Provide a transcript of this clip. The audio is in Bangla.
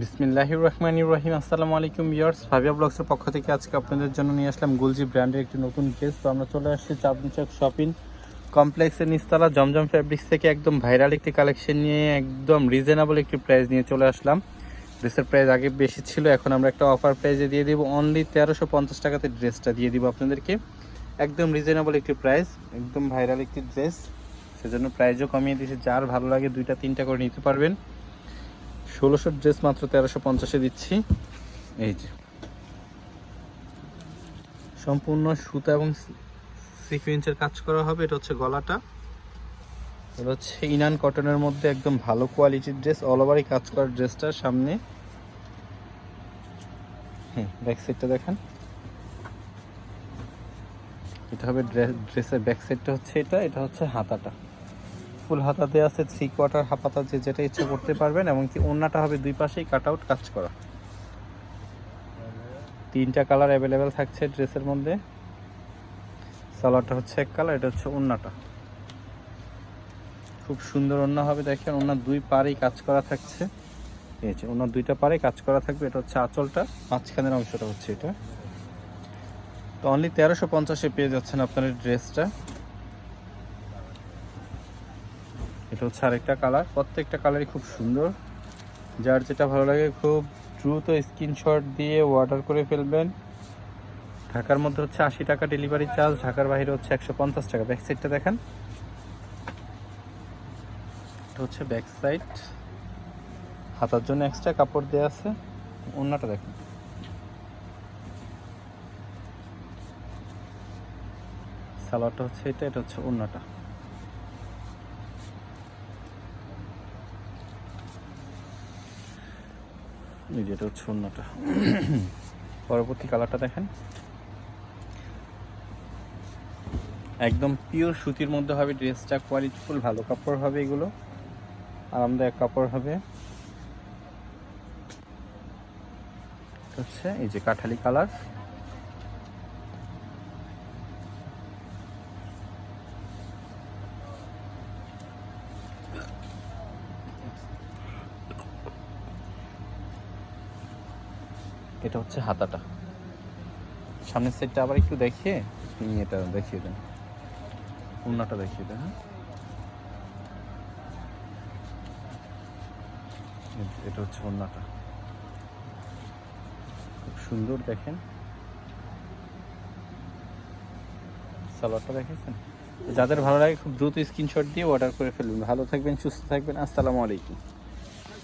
বিসমিল্লাহির রহমানির রহিম। আসসালামু আলাইকুম ইয়ার্স ভাবিয়া ব্লগসের পক্ষ থেকে আজকে আপনাদের জন্য নিয়ে আসলাম গুলজি ব্র্যান্ডের একটি নতুন ড্রেস তো আমরা চলে আসছি চাঁদনি চক শপিং কমপ্লেক্সের নিস্তালা জমজম ফ্যাব্রিক্স থেকে একদম ভাইরাল একটি কালেকশন নিয়ে একদম রিজনেবল একটি প্রাইস নিয়ে চলে আসলাম। ড্রেসের প্রাইস আগে বেশি ছিল, এখন আমরা একটা অফার প্রাইসে দিয়ে দিব। অনলি তেরোশো পঞ্চাশ টাকাতে ড্রেসটা দিয়ে দিব আপনাদেরকে। একদম রিজনেবল একটি প্রাইস একদম ভাইরাল একটি ড্রেস সেজন্য প্রাইসও কমিয়ে দিয়েছি। যার ভালো লাগে দুইটা তিনটা করে নিতে পারবেন। ষোলোশো ড্রেস মাত্র তেরোশো পঞ্চাশে দিচ্ছি। এই যে। সম্পূর্ণ সুতা এবং সিকুয়েন্সের কাজ করা হবে, এটা হচ্ছে গলাটা। এটা হচ্ছে ইনান কটনের মধ্যে একদম ভালো কোয়ালিটির ড্রেস অল ওভারই কাজ করার ড্রেসটা সামনে। হুম ব্যাক সাইডটা দেখেন। এটা হবে ড্রেসের ব্যাক সাইডটা হচ্ছে এটা এটা হচ্ছে হাতাটা। ফুল হাতা দেওয়া আছে থ্রি কোয়ার্টার হাফ হাতা যে যেটা ইচ্ছা করতে পারবেন এবং কি ওড়নাটা হবে দুই পাশেই কাট আউট কাজ করা। তিনটা কালার অ্যাভেলেবেল থাকছে ড্রেসের মধ্যে। সালোয়ারটা হচ্ছে এক কালার এটা হচ্ছে ওড়নাটা খুব সুন্দর ওড়না হবে, দেখেন ওনার দুই পারেই কাজ করা থাকছে। ঠিক আছে ওনার দুইটা পারে কাজ করা থাকবে, এটা হচ্ছে আঁচলটা, মাঝখানের অংশটা হচ্ছে এটা। তো অনলি তেরোশো পঞ্চাশে পেয়ে যাচ্ছেন আপনার ড্রেসটা এটা হচ্ছে আরেকটা কালার প্রত্যেকটা কালারই খুব সুন্দর। যার যেটা ভালো লাগে খুব দ্রুত স্ক্রিনশট দিয়ে অর্ডার করে ফেলবেন। ঢাকার মধ্যে হচ্ছে আশি টাকা ডেলিভারি চার্জ ঢাকার বাইরে হচ্ছে একশো পঞ্চাশ টাকা। ব্যাক সাইডটা দেখেন। এটা হচ্ছে ব্যাক সাইড হাতার জন্য এক্সট্রা কাপড় দেওয়া আছে। অন্যটা দেখেন। সালোয়ারটা হচ্ছে এটা এটা হচ্ছে অন্যটা এই যেটা হচ্ছে অন্যটা। পরবর্তী কালারটা দেখেন। একদম পিওর সুতির মধ্যে হবে ড্রেসটা কোয়ালিটিফুল ভালো কাপড় হবে এগুলো। আরামদায়ক কাপড় হবে। হচ্ছে এই যে কাঠালি কালার। এটা হচ্ছে হাতাটা। সামনের সাইডটা আবার একটু দেখিয়ে আপনি এটা দেখিয়ে দেন। উন্নাটা দেখিয়ে দেন হ্যাঁ? এটা হচ্ছে উন্নাটা খুব সুন্দর দেখেন। সালোয়ারটা দেখেছেন? যাদের ভালো লাগে খুব দ্রুত স্ক্রিনশট দিয়ে অর্ডার করে ফেলবেন। ভালো থাকবেন, সুস্থ থাকবেন। আসসালামু আলাইকুম।